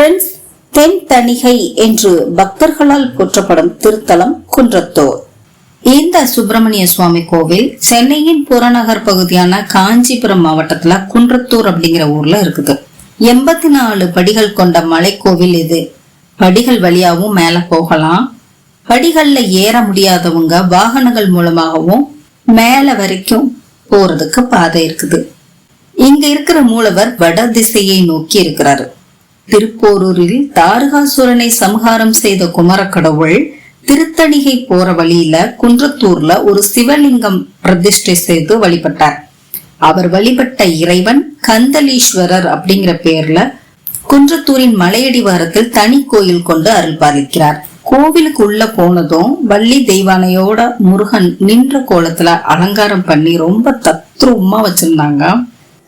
Friends தென் தணிகை என்று பக்தர்களால் போற்றப்படும் திருத்தலம் குன்றத்தூர். இந்த சுப்பிரமணிய சுவாமி கோவில் சென்னையின் புறநகர் பகுதியான காஞ்சிபுரம் மாவட்டத்துல குன்றத்தூர் அப்படிங்கிற ஊர்ல இருக்குது. எண்பத்தி நாலு படிகள் கொண்ட மலைக்கோவில் இது. படிகள் வழியாவும் மேல போகலாம். படிகள்ல ஏற முடியாதவங்க வாகனங்கள் மூலமாகவும் மேல வரைக்கும் போறதுக்கு பாதை இருக்குது. இங்க இருக்கிற மூலவர் வட திசையை நோக்கி இருக்கிறாரு. திருப்போரூரில் தாரகாசுரனை சம்ஹாரம் செய்த குமரக்கடவுள் திருத்தணிகை போற வழியில குன்றத்தூர்ல ஒரு சிவலிங்கம் பிரதிஷ்டை செய்து வழிபட்டார். அவர் வழிபட்ட இறைவன் கந்தலீஸ்வரர் அப்படிங்கிற பேர்ல குன்றத்தூரின் மலையடிவாரத்தில் தனி கோயில் கொண்டு அருள் பாலிக்கிறார். கோவிலுக்கு உள்ள போனதும் வள்ளி தெய்வானையோட முருகன் நின்ற கோலத்துல அலங்காரம் பண்ணி ரொம்ப தத்ரூபமா வச்சிருந்தாங்க.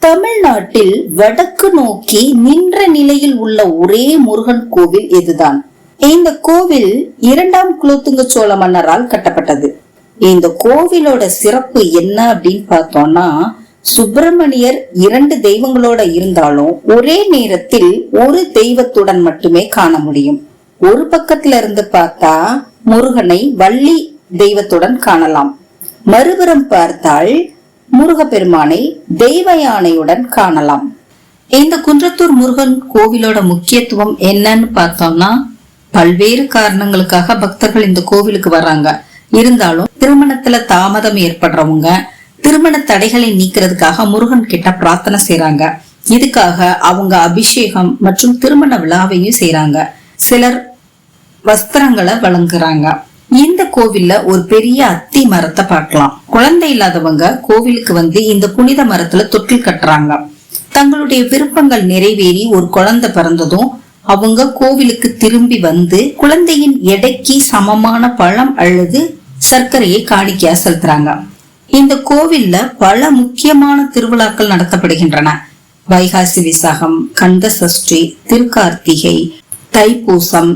தமிழ்நாட்டில் வடக்கு நோக்கி நின்ற நிலையில் உள்ள ஒரே முருகன் கோவில் இதுதான் இந்த கோவில் இரண்டாம் குலோத்துங்க சோழ மன்னரால் கட்டப்பட்டது. இந்த கோவிலோட சிறப்பு என்ன அப்படின்னு பார்த்தோம்னா சுப்பிரமணியர் இரண்டு தெய்வங்களோட இருந்தாலும் ஒரே நேரத்தில் ஒரு தெய்வத்துடன் மட்டுமே காண முடியும். ஒரு பக்கத்துல இருந்து பார்த்தா முருகனை வள்ளி தெய்வத்துடன் காணலாம். மறுபுறம் பார்த்தால் முருகப்பெருமானை தெய்வ யானையுடன் காணலாம். இந்த குன்றத்தூர் முருகன் கோவிலோட முக்கியத்துவம் என்னன்னு பார்த்தோம்னா பல்வேறு காரணங்களுக்காக பக்தர்கள் இந்த கோவிலுக்கு வர்றாங்க. இருந்தாலும் திருமணத்துல தாமதம் ஏற்படுறவங்க திருமண தடைகளை நீக்கிறதுக்காக முருகன் கிட்ட பிரார்த்தனை செய்யறாங்க இதுக்காக அவங்க அபிஷேகம் மற்றும் திருமண விழாவையும் செய்யறாங்க சிலர் வஸ்திரங்களை வழங்குறாங்க. இந்த கோவில்ல ஒரு பெரிய அத்தி மரத்தை பார்க்கலாம். குழந்தை இல்லாதவங்க கோவிலுக்கு வந்து இந்த புனித மரத்துல தொட்டில் கட்டுறாங்க. தங்களுடைய விருப்பங்கள் நிறைவேறி ஒரு குழந்தை பிறந்ததும் அவங்க கோவிலுக்கு திரும்பி வந்து குழந்தையின் எடைக்கு சமமான பழம் அல்லது சர்க்கரையை காணிக்கையா செலுத்துறாங்க இந்த கோவில்ல பல முக்கியமான திருவிழாக்கள் நடத்தப்படுகின்றன. வைகாசி விசாகம் கந்த சஷ்டி திருக்கார்த்திகை தைப்பூசம்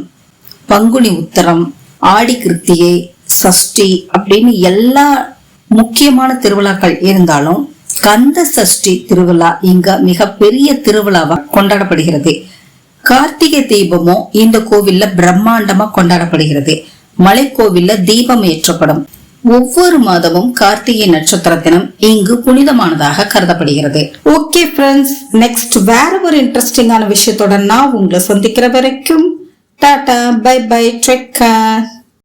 பங்குனி உத்தரம் ஆடி கிருத்திகை சஷ்டி அப்படின்னு எல்லா முக்கியமான திருவிழாக்கள் இருந்தாலும் கந்த சஷ்டி திருவிழா இங்க மிகப்பெரிய திருவிழாவா கொண்டாடப்படுகிறது. கார்த்திகை தீபமும் இந்த கோவில்ல பிரம்மாண்டமா கொண்டாடப்படுகிறது. மலைக்கோவில்ல தீபம் ஏற்றப்படும். ஒவ்வொரு மாதமும் கார்த்திகை நட்சத்திர தினம் இங்கு புனிதமானதாக கருதப்படுகிறது. ஓகே ஃப்ரெண்ட்ஸ் நெக்ஸ்ட் வேற ஒரு இன்ட்ரெஸ்டிங்கான விஷயத்தோட நான் உங்களை சந்திக்கிற வரைக்கும் டாடா பை பை ட்ரெக்கா